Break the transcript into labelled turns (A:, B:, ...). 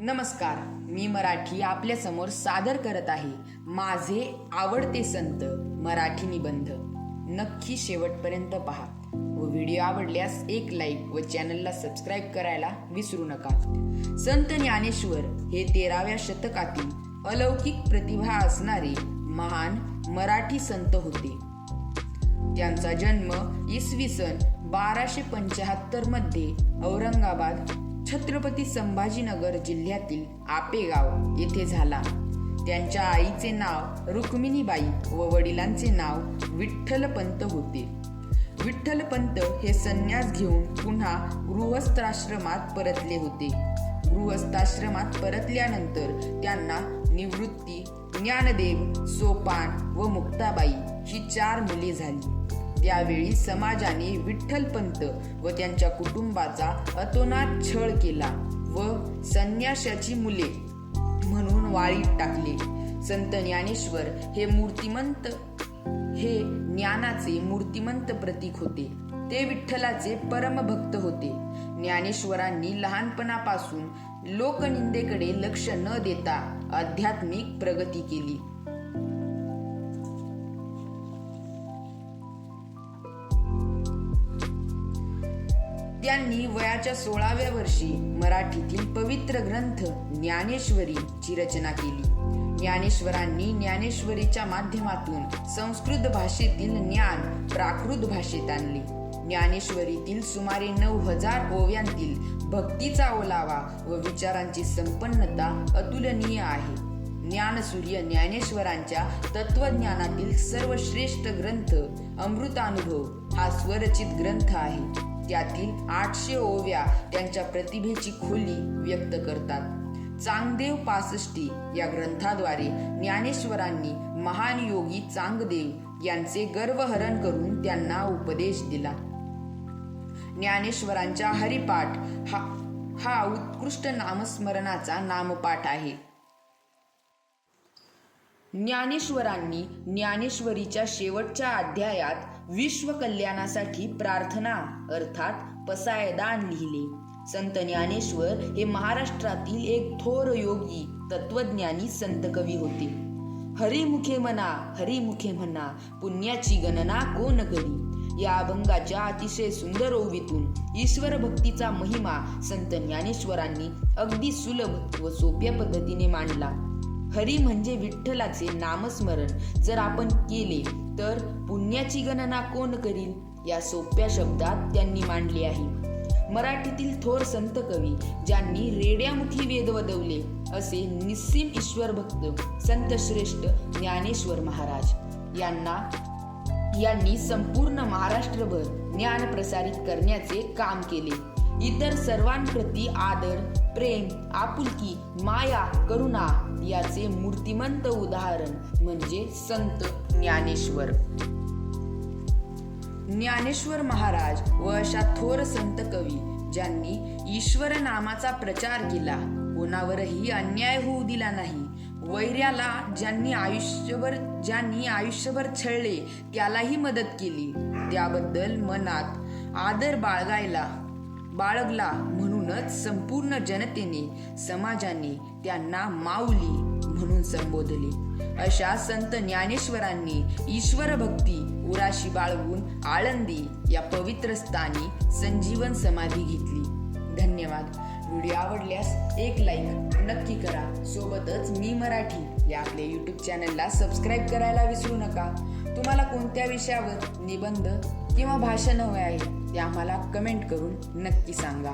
A: नमस्कार मी मराठी आपल्यासमोर सादर करत आहे. माझे आवडते संत मराठी निबंध. नक्की शेवटपर्यंत पहा. व व्हिडिओ आवडल्यास एक लाईक व चॅनलला सबस्क्राईब करायला विसरू नका. संत ज्ञानेश्वर हे तेराव्या शतकातील अलौकिक प्रतिभा असणारे महान मराठी संत होते. त्यांचा जन्म इसवी सन बाराशे पंच्याहत्तरमध्ये औरंगाबाद छत्रपती संभाजीनगर जिल्ह्यातील आपेगाव येथे झाला. त्यांच्या आईचे नाव रुक्मिणीबाई व वडिलांचे नाव विठ्ठलपंत होते. विठ्ठलपंत हे संन्यास घेऊन पुन्हा गृहस्थाश्रमात परतले होते. गृहस्थाश्रमात परतल्यानंतर त्यांना निवृत्ती ज्ञानदेव सोपान व मुक्ताबाई ही चार मुले झाली. त्यावेळी समाजाने विठ्ठलपंत व त्यांच्या कुटुंबाचा अतोनात छळ केला व संन्याशाची मुले म्हणून वाळीत टाकले. संत ज्ञानेश्वर हे मूर्तिमंत हे ज्ञानाचे मूर्तिमंत प्रतीक होते. ते विठ्ठलाचे परमभक्त होते. ज्ञानेश्वरांनी लहानपणापासून लोकनिंदेकडे लक्ष न देता आध्यात्मिक प्रगती केली. त्यांनी वयाच्या सोळाव्या वर्षी मराठीतील पवित्र ग्रंथ ज्ञानेश्वरीची रचना केली. ज्ञानेश्वरांनी ज्ञानेश्वरीच्या माध्यमातून संस्कृत भाषेतील ज्ञान प्राकृत भाषेत आणले. ज्ञानेश्वरीतील सुमारे नऊ हजार ओव्यांतील भक्तीचा ओलावा व विचारांची संपन्नता अतुलनीय आहे. ज्ञानसूर्य ज्ञानेश्वरांच्या तत्वज्ञानातील सर्वश्रेष्ठ ग्रंथ अमृतानुभव हा स्वरचित ग्रंथ आहे. त्यातील आठशे ओव्या त्यांच्या प्रतिभेची खोली व्यक्त करतात. चांगदेव पासष्टी या ग्रंथाद्वारे ज्ञानेश्वरांनी महान योगी चांगदेव यांचे गर्वहरण करून त्यांना उपदेश दिला. ज्ञानेश्वरांच्या हरिपाठ हा हा उत्कृष्ट नामस्मरणाचा नामपाठ आहे. ज्ञानेश्वरांनी ज्ञानेश्वरीच्या शेवटच्या अध्यायात विश्व कल्याणासाठी प्रार्थना अर्थात पसायदान लिहिले. संत ज्ञानेश्वर हे महाराष्ट्रातील एक थोर योगी तत्वज्ञानी संत कवी होते. हरिमुखे म्हणा हरिमुखे म्हणा पुण्याची गणना कोण करी? या अभंगाच्या अतिशय सुंदर ओवीतून ईश्वर भक्तीचा महिमा संत ज्ञानेश्वरांनी अगदी सुलभ व सोप्या पद्धतीने मांडला. हरी म्हणजे विठ्ठलाचे नामस्मरण. जर आपण केले तर पुण्याची गणना कोण करील या सोप्या शब्दात त्यांनी मांडले आहे. मराठीतील थोर संत कवी ज्यांनी रेड्यामुखी वेद वदवले असे निस्सीम ईश्वर भक्त संत श्रेष्ठ ज्ञानेश्वर महाराज. यांना यांनी संपूर्ण महाराष्ट्रभर ज्ञान प्रसारित करण्याचे काम केले. इतर सर्वांप्रती आदर प्रेम आपुलकी माया करुणा याचे मूर्तिमंत उदाहरण म्हणजे संत ज्ञानेश्वर. ज्ञानेश्वर महाराज व अशा थोर संत कवी ज्यांनी ईश्वर नामाचा प्रचार केला कोणावरही अन्याय होऊ दिला नाही. वैर्याला ज्यांनी आयुष्यभर ज्यांनी आयुष्यभर छळले त्यालाही मदत केली. त्याबद्दल मनात आदर बाळगायला बाळगला म्हणूनच संपूर्ण जनतेने समाजाने त्यांना माऊली म्हणून संबोधले. अशा संत ज्ञानेश्वरांनी ईश्वर भक्ती उराशी बाळगून आळंदी या पवित्र स्थानी संजीवन समाधी घेतली. धन्यवाद. व्हिडिओ आवडल्यास एक लाईक नक्की करा. सोबतच मी मराठी या आपल्या यूट्यूब चॅनलला सबस्क्राईब करायला विसरू नका. तुम्हाला कोणत्या विषयावर निबंध किंवा भाषण हवे आहे ते आम्हाला कमेंट करून नक्की सांगा.